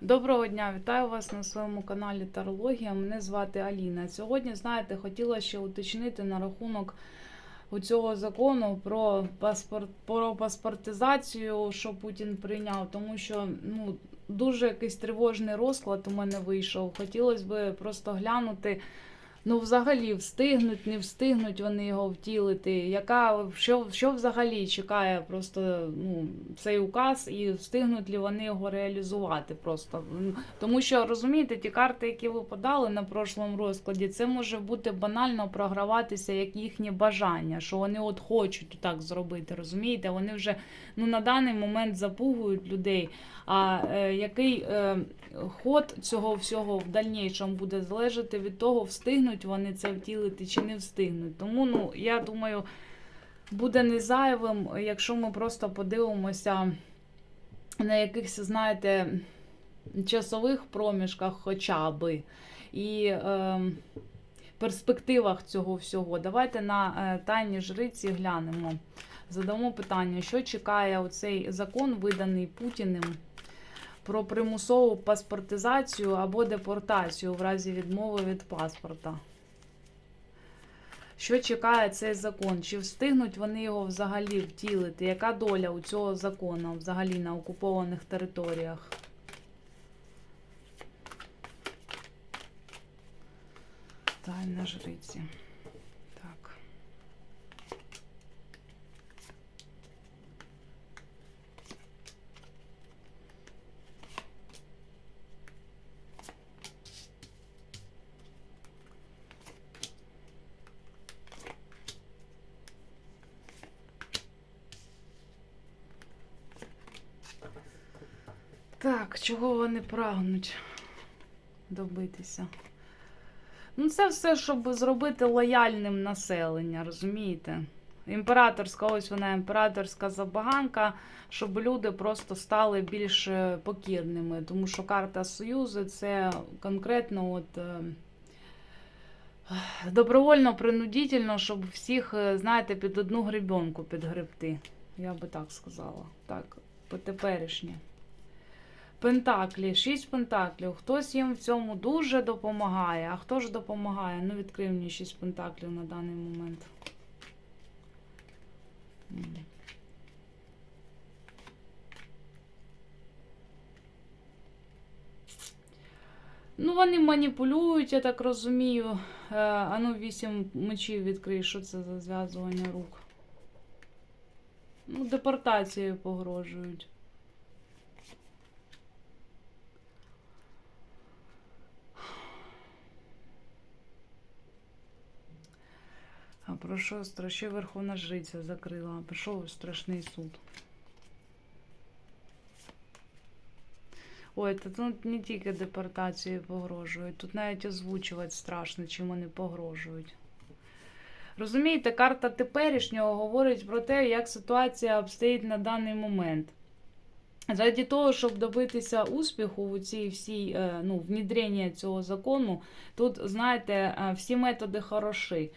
Доброго дня, вітаю вас на своєму каналі Тарологія. Мене звати Аліна. Сьогодні, знаєте, хотіла ще уточнити на рахунок у цього закону про паспорт про паспортизацію, що Путін прийняв, тому що ну дуже якийсь тривожний розклад у мене вийшов. Хотілося б просто глянути. Ну, взагалі, встигнуть, не встигнуть вони його втілити. Яка що, що взагалі чекає просто ну, цей указ, і встигнуть ли вони його реалізувати просто? Тому що розумієте, ті карти, які ви подали на прошлому розкладі, це може бути банально програватися як їхнє бажання, що вони от хочуть так зробити. Розумієте? Вони вже ну на даний момент запугують людей. А е, який е, ход цього всього в дальнішому буде залежати від того, встигнуть вони це втілити чи не встигнуть. Тому ну я думаю, буде не зайвим, якщо ми просто подивимося на якихось, знаєте, часових проміжках, хоча би. І е, перспективах цього всього. Давайте на е, тайні жриці глянемо. Задамо питання, що чекає оцей закон, виданий Путіним, про примусову паспортизацію або депортацію в разі відмови від паспорта. Що чекає цей закон? Чи встигнуть вони його взагалі втілити? Яка доля у цього закону взагалі на окупованих територіях? Тайна жриці. Так. Так, чого вони прагнуть добитися? Ну, це все, щоб зробити лояльним населення, розумієте? Імператорська, ось вона імператорська забаганка, щоб люди просто стали більш е, покірними. Тому що карта Союзу це конкретно от. е, Добровольно, принудительно, щоб всіх, е, знаєте, під одну гребенку підгребти. Я би так сказала. Так, по теперішнє. Пентаклі, шість пентаклів. Хтось їм в цьому дуже допомагає. А хто ж допомагає? Ну, відкрив мені шість пентаклів на даний момент. Ну, вони маніпулюють, я так розумію. Е, а ну, вісім мечів відкрий, що це за зв'язування рук. Ну, депортацією погрожують. Про що страще Верховна Жриця закрила? Пішов страшний суд. Ой, тут не тільки депортацією погрожують, тут навіть озвучувати страшно, чим вони погрожують. Розумієте, карта теперішнього говорить про те, як ситуація обстоїть на даний момент. Заради того, щоб добитися успіху у цій всій е, ну, внедрення цього закону, тут, знаєте, е, всі методи хороші.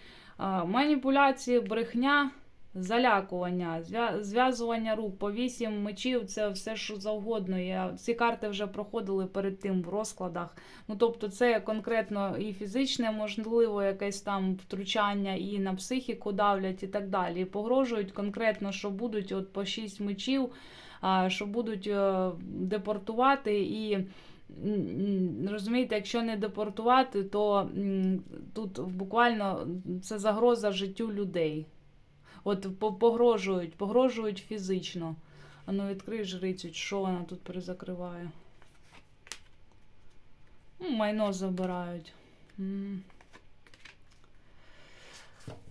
Маніпуляції, брехня, залякування, зв'язування рук по вісім мечів це все що завгодно. Я, ці карти вже проходили перед тим в розкладах. Ну, тобто, це конкретно і фізичне, можливо, якесь там втручання, і на психіку давлять, і так далі. І погрожують конкретно, що будуть от по шість мечів, що будуть е, депортувати і. Розумієте, якщо не депортувати, то тут буквально це загроза життю людей. От погрожують, погрожують фізично. А ну відкрий жрицю, що вона тут перезакриває. Ну, майно забирають.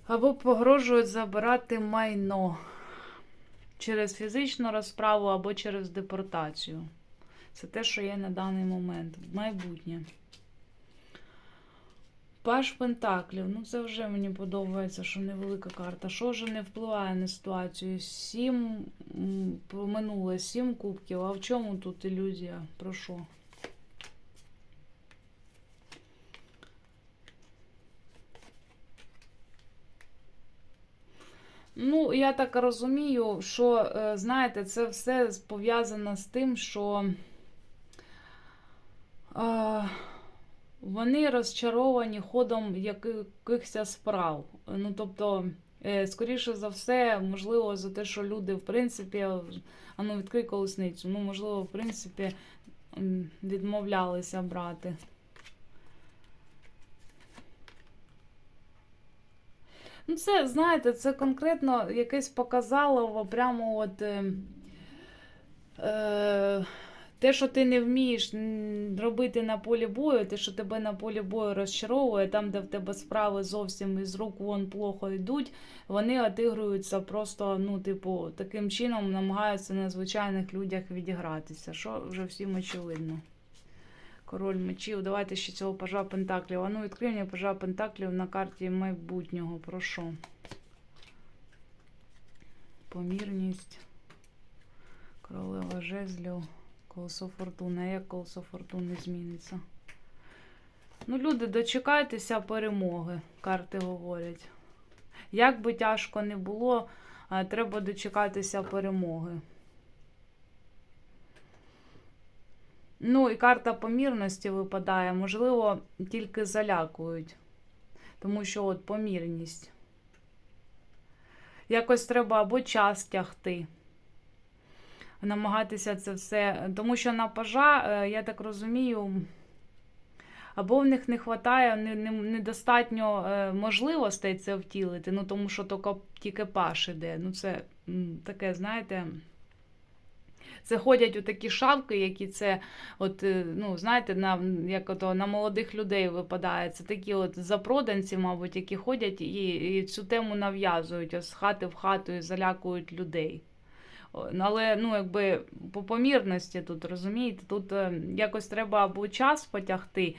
Або погрожують забирати майно через фізичну розправу або через депортацію. Це те, що є на даний момент. Майбутнє. Паш Пентаклів. Ну, це вже мені подобається, що невелика карта. Що вже не впливає на ситуацію? Сім минуле, сім кубків. А в чому тут ілюзія? Про що? Ну, я так розумію, що, е, знаєте, це все пов'язано з тим, що вони розчаровані ходом якихось справ. Ну, тобто, е, скоріше за все, можливо, за те, що люди, в принципі, а ну відкрий колесницю, ну, можливо, в принципі, відмовлялися брати. Ну, це, знаєте, це конкретно якесь показало прямо от. Е, е, те, що ти не вмієш робити на полі бою, те, що тебе на полі бою розчаровує, там, де в тебе справи зовсім із рук вон плохо йдуть, вони отигруються просто, ну, типу, таким чином намагаються на звичайних людях відігратися, що вже всім очевидно. Король мечів. Давайте ще цього пажа Пентаклів. А ну, відкрий мені пажа Пентаклів на карті майбутнього. Прошу. Помірність. Королева жезлів. Колесо фортуни. А як колесо фортуни зміниться? Ну, люди, дочекайтеся перемоги, карти говорять. Як би тяжко не було, треба дочекатися перемоги. Ну, і карта помірності випадає, можливо, тільки залякують. Тому що от помірність. Якось треба або час тягти намагатися це все. Тому що на пажа, е, я так розумію, або в них не вистачає не, не, недостатньо е, можливостей це втілити, ну тому що тільки, тільки паш іде. Ну, це таке, знаєте. Це ходять у такі шавки, які це, от, е, ну, знаєте, на, як ото, на молодих людей випадає. Це такі от запроданці, мабуть, які ходять і, і цю тему нав'язують з хати в хату і залякують людей. Але ну, якби по помірності тут розумієте, тут е, якось треба або час потягти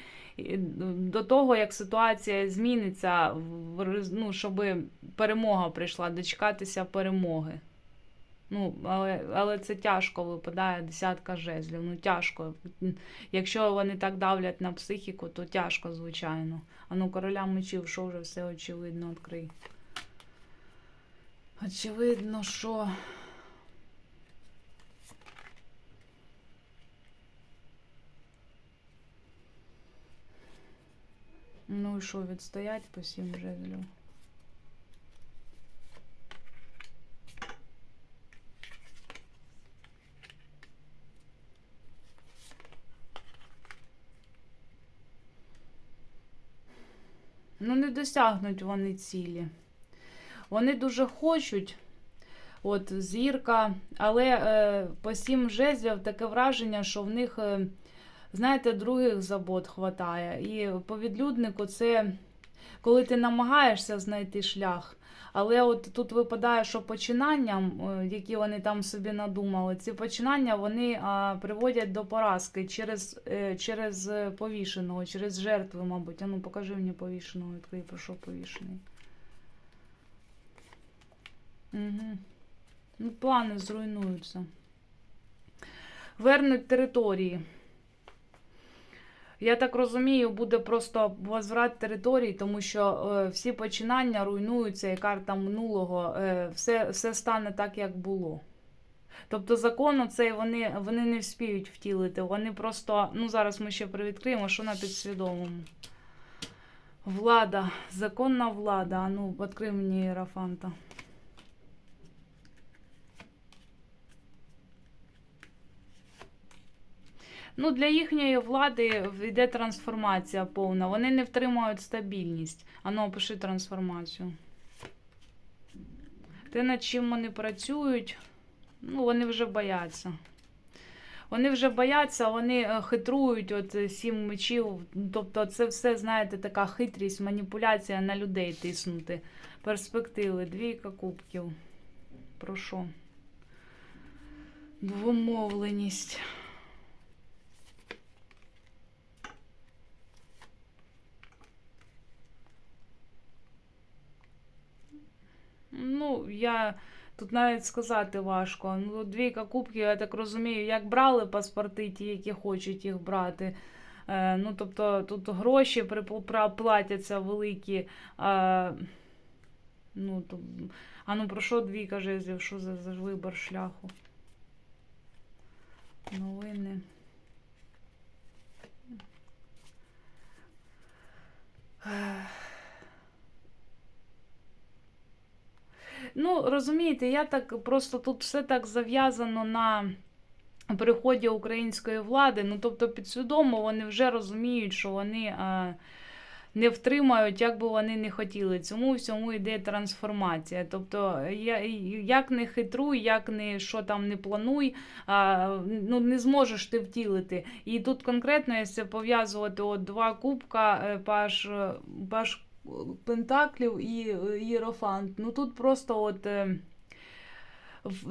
до того, як ситуація зміниться, ну, щоб перемога прийшла, дочекатися перемоги. Ну, але, але це тяжко випадає десятка жезлів. Ну, тяжко. Якщо вони так давлять на психіку, то тяжко, звичайно. А ну, короля мечів, що вже все очевидно відкрий. Очевидно, що. Ну і що, відстоять по сім жезлів? Ну, не досягнуть вони цілі. Вони дуже хочуть, от зірка, але е, по сім жезлів таке враження, що в них, е, знаєте, других забот хватає. І по відлюднику це коли ти намагаєшся знайти шлях. Але от тут випадає, що починанням, е, які вони там собі надумали, ці починання вони а, приводять до поразки через, е, через е, повішеного, через жертви, мабуть. А ну покажи мені повішеного, відкрий, про що повішений. Угу. Ну, плани зруйнуються. Вернуть території. Я так розумію, буде просто возврат територій, тому що е, всі починання руйнуються, і карта минулого, е, все, все стане так, як було. Тобто закон цей вони, вони не вспіють втілити. Вони просто, ну зараз ми ще привідкриємо, що на підсвідомому. Влада, законна влада. А ну, відкрий мені Єрафанта. Ну, для їхньої влади йде трансформація повна. Вони не втримують стабільність. Ану, опиши трансформацію. Те, над чим вони працюють, ну, вони вже бояться. Вони вже бояться, вони е, хитрують от е, сім мечів. Тобто, це все, знаєте, така хитрість, маніпуляція на людей тиснути. Перспективи, двійка кубків. Про що? Двомовленість. ну, я тут навіть сказати важко. Ну, Двійка кубків, я так розумію, як брали паспорти, ті, які хочуть їх брати. Е, ну, Тобто тут гроші платяться великі. Е, ну, то, А ну про що двійка жезлів? Що за, за вибір шляху? Новини. Ну, розумієте, я так просто тут все так зав'язано на приході української влади. Ну, тобто, підсвідомо вони вже розуміють, що вони. Е, не втримають, як би вони не хотіли. Цьому всьому йде трансформація. Тобто, я, як не хитруй, як не що там не плануй, а, ну не зможеш ти втілити. І тут конкретно, якщо пов'язувати от два кубка, е, паш, е, паш Пентаклів і е, Єрофант. Ну тут просто от.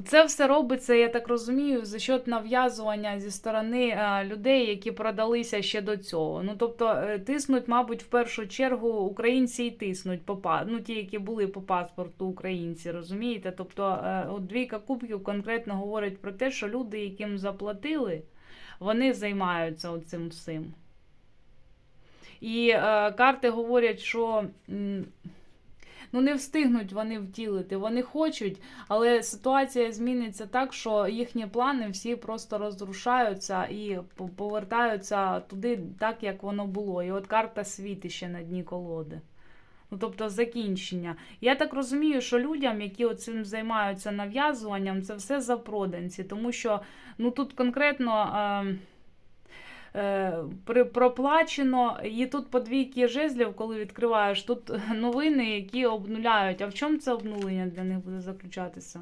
Це все робиться, я так розумію, за счет нав'язування зі сторони е, людей, які продалися ще до цього. Ну тобто е, тиснуть, мабуть, в першу чергу українці і тиснуть по ну, ті, які були по паспорту українці, розумієте? Тобто, е, от двійка кубків конкретно говорить про те, що люди, яким заплатили, вони займаються цим всім. І е, карти говорять, що. Ну не встигнуть вони втілити. Вони хочуть, але ситуація зміниться так, що їхні плани всі просто розрушаються і повертаються туди, так як воно було. І от карта світи ще на дні колоди. Ну, тобто закінчення. Я так розумію, що людям, які цим займаються нав'язуванням, це все запроданці, тому що ну тут конкретно. Е, проплачено. І тут по двійки жезлів, коли відкриваєш, тут новини, які обнуляють. А в чому це обнулення для них буде заключатися?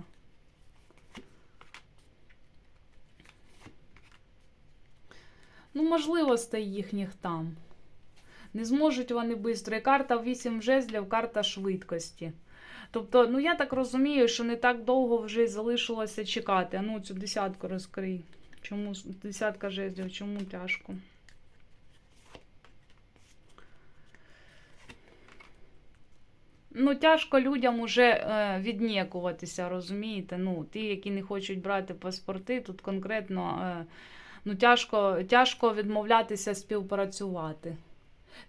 Ну, можливостей їхніх там. Не зможуть вони швидко. Карта 8 жезлів, карта швидкості. Тобто, ну я так розумію, що не так довго вже залишилося чекати. А ну, цю десятку розкрий. Чому десятка жезлів, чому тяжко? Ну, тяжко людям уже е, віднікуватися, розумієте? Ну, ті, які не хочуть брати паспорти, тут конкретно е, ну, тяжко, тяжко відмовлятися співпрацювати.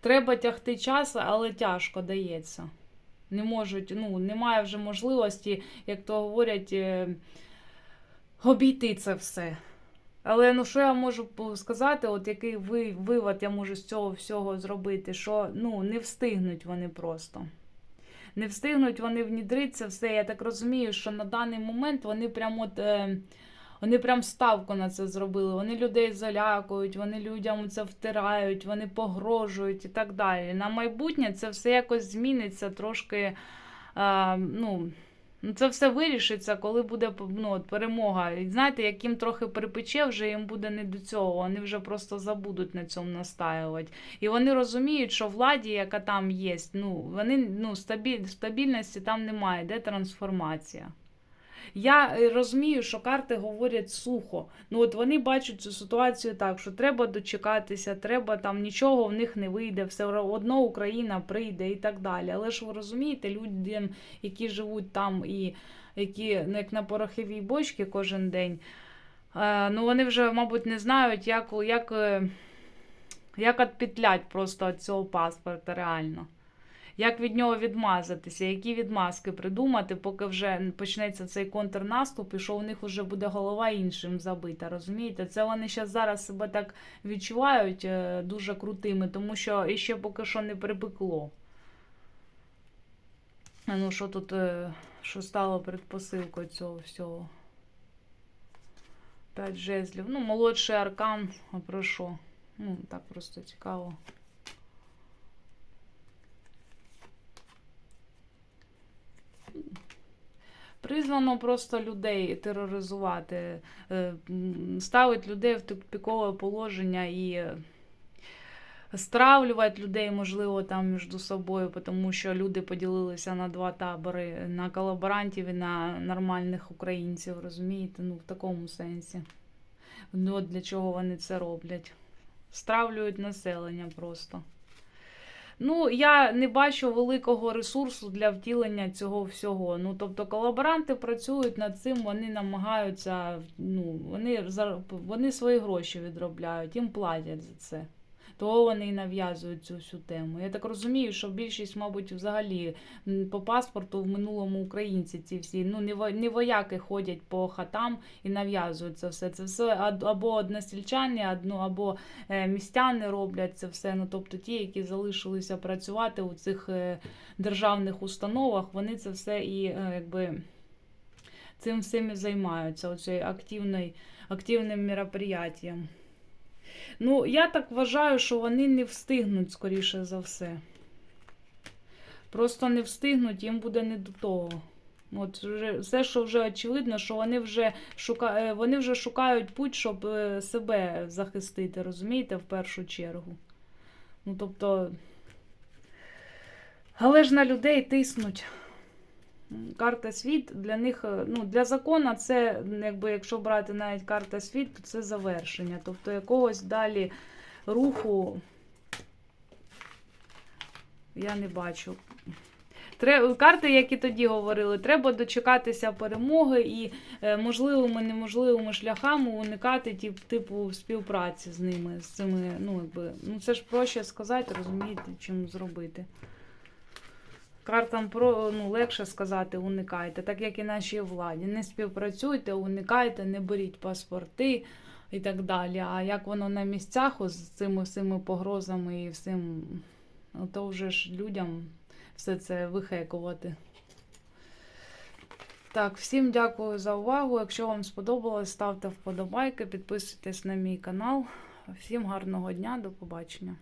Треба тягти час, але тяжко дається. Не можуть, ну, немає вже можливості, як то говорять, е, обійти це все. Але ну що я можу сказати, от який вивод я можу з цього всього зробити, що ну, не встигнуть вони просто. Не встигнуть вони внідритися все. Я так розумію, що на даний момент вони прям от. Е, вони прям ставку на це зробили. Вони людей залякують, вони людям це втирають, вони погрожують і так далі. На майбутнє це все якось зміниться трошки. Е, ну, Ну, Це все вирішиться, коли буде ну, от, перемога. І знаєте, як їм трохи припече, вже їм буде не до цього. Вони вже просто забудуть на цьому настаювати. І вони розуміють, що владі, яка там є, ну, вони ну, стабіль, стабільності там немає, де трансформація. Я е, розумію, що карти говорять сухо. Ну от Вони бачать цю ситуацію так, що треба дочекатися, треба там нічого в них не вийде, все одно Україна прийде і так далі. Але ж ви розумієте, людям, які живуть там і які ну, як на пороховій бочці кожен день, е, ну вони вже, мабуть, не знають, як як, е, як відпетлять просто цього паспорта реально. Як від нього відмазатися, які відмазки придумати, поки вже почнеться цей контрнаступ, і що у них вже буде голова іншим забита. Розумієте? Це вони зараз себе так відчувають е, дуже крутими, тому що іще поки що не припекло. Ну, що тут, е, що стало предпосилкою цього всього? П'ять жезлів. Ну, молодший аркан, а про що? Ну, так просто цікаво. Призвано просто людей тероризувати, е, ставить людей в тупікове положення і е, стравлювати людей, можливо, там між собою, тому що люди поділилися на два табори: на колаборантів і на нормальних українців, розумієте? Ну, в такому сенсі. Ну, Для чого вони це роблять? Стравлюють населення просто. Ну, я не бачу великого ресурсу для втілення цього всього. Ну, тобто, колаборанти працюють над цим, вони намагаються, ну, вони вони свої гроші відробляють, їм платять за це то вони нав'язують цю всю тему. Я так розумію, що більшість, мабуть, взагалі по паспорту в минулому українці ці всі ну не вояки ходять по хатам і нав'язують це все. Це все або односельчани, або е, містяни роблять це все. Ну тобто ті, які залишилися працювати у цих е, державних установах, вони це все і е, якби. цим всім і займаються, оцей активний, активним мероприятием. Ну, я так вважаю, що вони не встигнуть, скоріше за все. Просто не встигнуть, їм буде не до того. От вже все, що вже очевидно, що вони вже шука... е, вони вже шукають путь, щоб е, себе захистити, розумієте, в першу чергу. Ну, тобто. Але ж на людей тиснуть. Карта світ для них, е, ну, для закона це, якби, якщо брати навіть карта світ, то це завершення. Тобто якогось далі руху я не бачу. Карти, як і тоді говорили, треба дочекатися перемоги і е, можливими, неможливими шляхами уникати тип, типу співпраці з ними, з цими, ну, якби, ну це ж проще сказати, розумієте, чим зробити. Картам про ну, легше сказати уникайте, так як і нашій владі. Не співпрацюйте, уникайте, не беріть паспорти і так далі. А як воно на місцях з цими всіми погрозами і всім, ну, то вже ж людям все це вихекувати. Так, всім дякую за увагу. Якщо вам сподобалось, ставте вподобайки, підписуйтесь на мій канал. Всім гарного дня, до побачення.